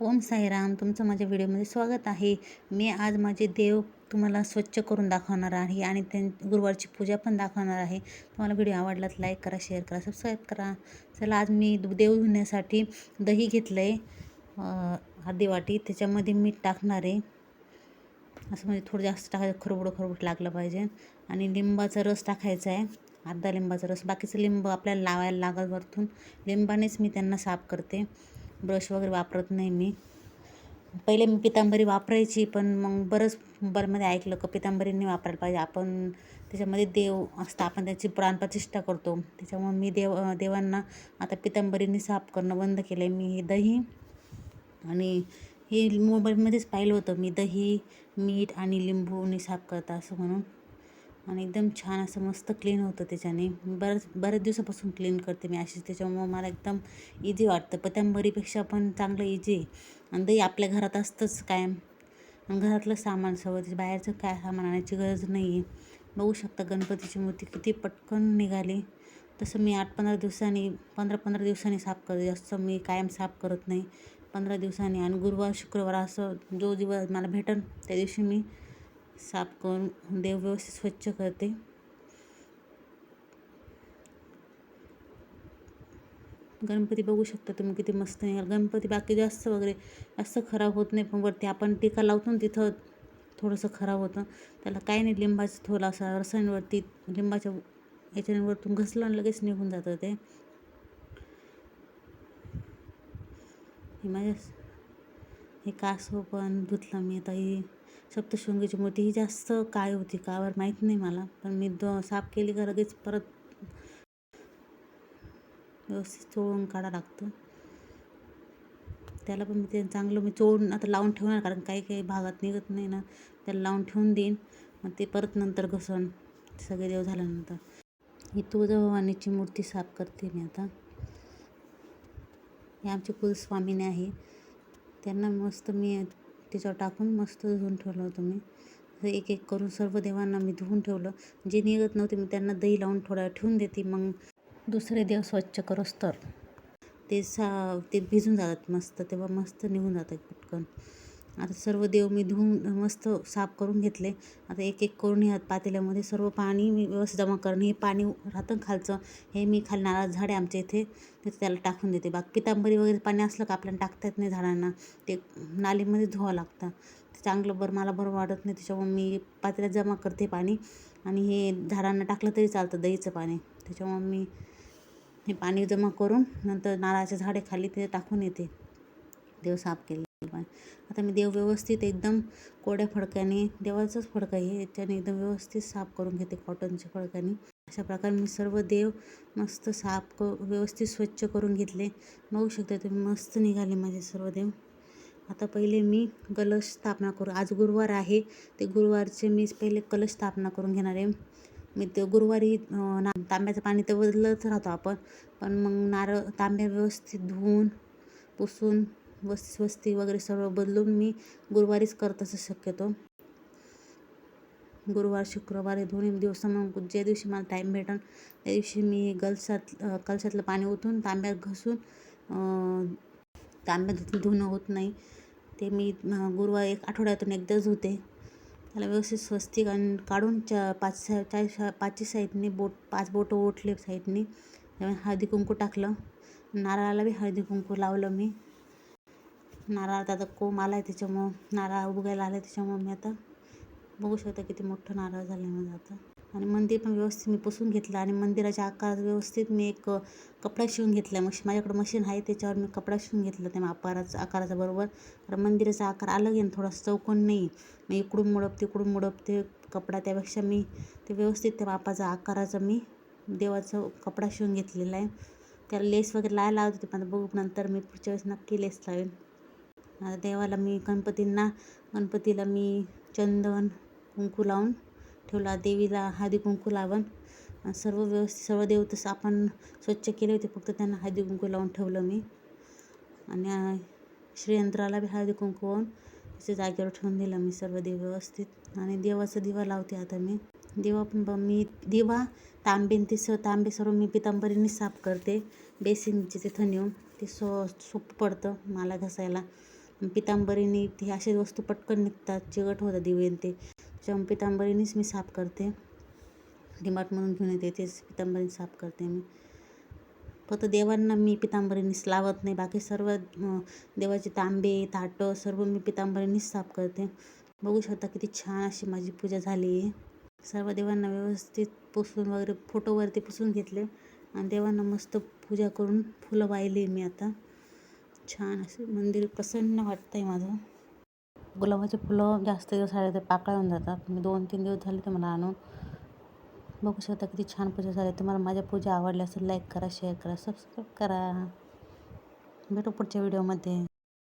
ओम साईराम तुमचं माझ्या व्हिडिओमध्ये स्वागत आहे. मी आज माझे देव तुम्हाला स्वच्छ करून दाखवणार आहे आणि त्यां गुरुवारची पूजा पण दाखवणार आहे. तुम्हाला व्हिडिओ आवडला तर लाईक करा शेअर करा सबस्क्राईब करा. चला आज मी देव धुण्यासाठी दही घेतलं आहे अर्धी वाटी. त्याच्यामध्ये मीठ टाकणार आहे. असं म्हणजे थोडं जास्त टाकायचं खरबुडं खरबड लागलं पाहिजे. आणि लिंबाचा रस टाकायचा आहे अर्धा लिंबाचा रस. बाकीचं लिंब आपल्याला लावायला लागल वरतून. लिंबानेच मी त्यांना साफ करते. ब्रश वगैरे वापरत नाही मी. पहिले मी पितांबरी वापरायची पण मग बरंच मोबाईलमध्ये ऐकलं का पितांबरीने वापरायला पाहिजे. आपण त्याच्यामध्ये देव असतं आपण त्याची प्राणप्रतिष्ठा करतो. त्याच्यामुळे मी देव देवांना आता पितांबरीने साफ करणं बंद केलं आहे मी हे दही आणि हे मोबाईलमध्येच पाहिलं होतं. मी दही मीठ आणि लिंबूने साफ करता असं म्हणून. आणि एकदम छान असं मस्त क्लीन होतं त्याच्याने. बऱ्याच बऱ्याच दिवसापासून क्लीन करते मी अशीच त्याच्यामुळं मला एकदम इझी वाटतं. पतंबरीपेक्षा पण चांगलं इझी आहे. आणि दही आपल्या घरात असतंच कायम. घरातलं सामान सगळं बाहेरचं काय सामान आणायची गरज नाही आहे बघू शकता गणपतीची मूर्ती किती पटकन निघाली. तसं मी आठ पंधरा दिवसांनी पंधरा पंधरा दिवसांनी साफ करते. जास्त मी कायम साफ करत नाही. पंधरा दिवसांनी आणि गुरुवार शुक्रवार असं जो दिवस मला भेटन त्या दिवशी मी साफ करून देव व्यवस्थित स्वच्छ करते. गणपती बघू शकता तुम्ही किती मस्त निघाल गणपती बाकी जास्त वगैरे जास्त खराब होत नाही पण वरती आपण टीका लावतो ना तिथं थोडंसं खराब होतं. त्याला काही नाही लिंबाचं असा रसायनवरती लिंबाच्या याच्यावरतून घसलं आणि लगेच निघून जातं ते. माझ्या हे कासव पण धुतलं मी आता ही. सप्तशृंगीची मूर्ती ही जास्त काय होती कावर माहीत नाही मला पण मी द साफ केली का लगेच परत व्यवस्थित चोळून काढा लागतं. त्याला पण मी ते चांगलं मी चोळून आता लावून ठेवणार कारण काही काही भागात निघत नाही ना त्याला लावून ठेवून देईन. मग ते परत नंतर घसण सगळे देव झाल्यानंतर. ही तुळजाभवानीची मूर्ती साफ करते मी आता. हे आमचे कुलस्वामीने आहे. त्यांना मस्त मी त्याच्यावर टाकून मस्त धुवून ठेवलं होतं मी. एक एक करून सर्व देवांना मी धुवून ठेवलं. जे निघत नव्हते मी त्यांना दही लावून थोडा ठेवून देते. मग दुसरे देव स्वच्छ करोस तर. ते सा ते भिजून जातात मस्त. तेव्हा मस्त निघून जातात पटकन. आता सर्व देव मी धुवून मस्त साफ करून घेतले. आता एक एक करून ह्या पातेल्यामध्ये सर्व पाणी मी व्यवस्थित जमा करणे हे पाणी राहतं खालचं हे मी खाली नारळ झाडे आमच्या इथे तिथे त्याला टाकून देते. बाकी पितांबरी वगैरे पाणी असलं का आपल्याला टाकता येत नाही झाडांना ते नालीमध्ये धुवावं लागतं. ते चांगलं बरं मला बरं वाटत नाही त्याच्यामुळे मी पातेल्यात जमा करते पाणी. आणि हे झाडांना टाकलं तरी चालतं दहीचं पाणी. त्याच्यामुळे मी हे पाणी जमा करून नंतर नारळाच्या झाडे खाली ते टाकून येते. देव साफ केले. आता मी देव व्यवस्थित एकदम कोड्या फडक्याने देवाचाच फडका आहे याच्याने एकदम व्यवस्थित साफ करून घेते कॉटनच्या फडक्याने. अशा प्रकारे मी सर्व देव मस्त साफ क व्यवस्थित स्वच्छ करून घेतले. बघू शकता तुम्ही मस्त निघाले माझे सर्व देव. आता पहिले मी कलश स्थापना करू. आज गुरुवार आहे ते गुरुवारचे मी पहिले कलश स्थापना करून घेणार आहे. मी ते गुरुवारी ना तांब्याचं पाणी तर बदलत राहतो आपण. पण मग नारळ तांब्या व्यवस्थित धुवून पुसून वस्ती वस्ती वगैरे सर्व बदलून मी गुरुवारीच करत असं शक्यतो. गुरुवार शुक्रवार हे दोन्ही दिवस मग ज्या दिवशी मला टाईम भेटेल त्या दिवशी मी गलसात कलशातलं पाणी ओतून तांब्यात घसून तांब्यात धुणं होत नाही. ते मी गुरुवार एक आठवड्यातून एकदाच धुते. त्याला व्यवस्थित स्वस्तिक आणि काढून चा पाच चाळीस पाचची साईडने बोट पाच बोटं ओटले साईडने. हळदी कुंकू टाकलं. नारळाला बी हळदी कुंकू लावलं मी. नारळ आता कोंब आला आहे त्याच्यामुळं नारळ उगायला आहे त्याच्यामुळं मी आता बघू शकता किती मोठं नारळ झालं आहे माझं आता. आणि मंदिर पण व्यवस्थित मी पुसून घेतलं आणि मंदिराच्या आकारात व्यवस्थित मी एक कपडा शिवून घेतला मशीन माझ्याकडं मशीन आहे त्याच्यावर मी कपडा शिवून घेतला त्या आकाराचा आकाराचा बरोबर. कारण मंदिराचा आकार अलग आहे थोडासा चौकोन नाही. मी इकडून मुडप तिकडून मुडप ते कपडा त्यापेक्षा मी ते व्यवस्थित त्या बापाचा आकाराचा मी देवाचा कपडा शिवून घेतलेला आहे. त्याला लेस वगैरे लावायला लावत होते पण बघू नंतर मी पुढच्या वेळेस नक्की लेस लावेन. देवाला मी गणपतींना गणपतीला मी चंदन कुंकू लावून ठेवला देवीला हळदी कुंकू लावून. सर्व व्यवस्थित सर्व देव तसं आपण स्वच्छ केले होते फक्त त्यांना हळदी कुंकू लावून ठेवलं मी. आणि श्रीयंत्राला बी हळदी कुंकू लावून त्याच्या जागेवर ठेवून दिलं मी सर्व देव व्यवस्थित. आणि देवाचा दिवा लावते आता मी. दिवा पण ब मी दिवा तांबेन ते स तांबे सर्व मी पितांबरीने साफ करते. बेसिनचे तिथं नेऊन ते सो सोपं पडतं मला घसायला. पितांबरीने ती असे वस्तू पटकन निघतात चिकट होतात दिवे ते. त्याच्यामुळे पितांबरीनेच मी साफ करते. डिमार्टमधून घेऊन येते तेच पितांबरीने साफ करते मी. फक्त देवांना मी पितांबरीनेच लावत नाही बाकी सर्व देवाचे तांबे ताटं सर्व मी पितांबरीनेच साफ करते. बघू शकता किती छान अशी माझी पूजा झाली आहे. सर्व देवांना व्यवस्थित पुसून वगैरे फोटोवरती पुसून घेतले. आणि देवांना मस्त पूजा करून फुलं वाहिली मी आता. छान असं मंदिर प्रसन्न वाटतं आहे माझं. गुलाबाचे फुलं जास्त दिवस आले ते पाकळ्या होऊन जातात. मी दोन तीन दिवस झाले ते मला आणून बघू शकता किती छान पूजा झाली. तुम्हाला माझ्या पूजा आवडल्या असेल लाईक करा शेअर करा सबस्क्राईब करा. भेटू पुढच्या व्हिडिओमध्ये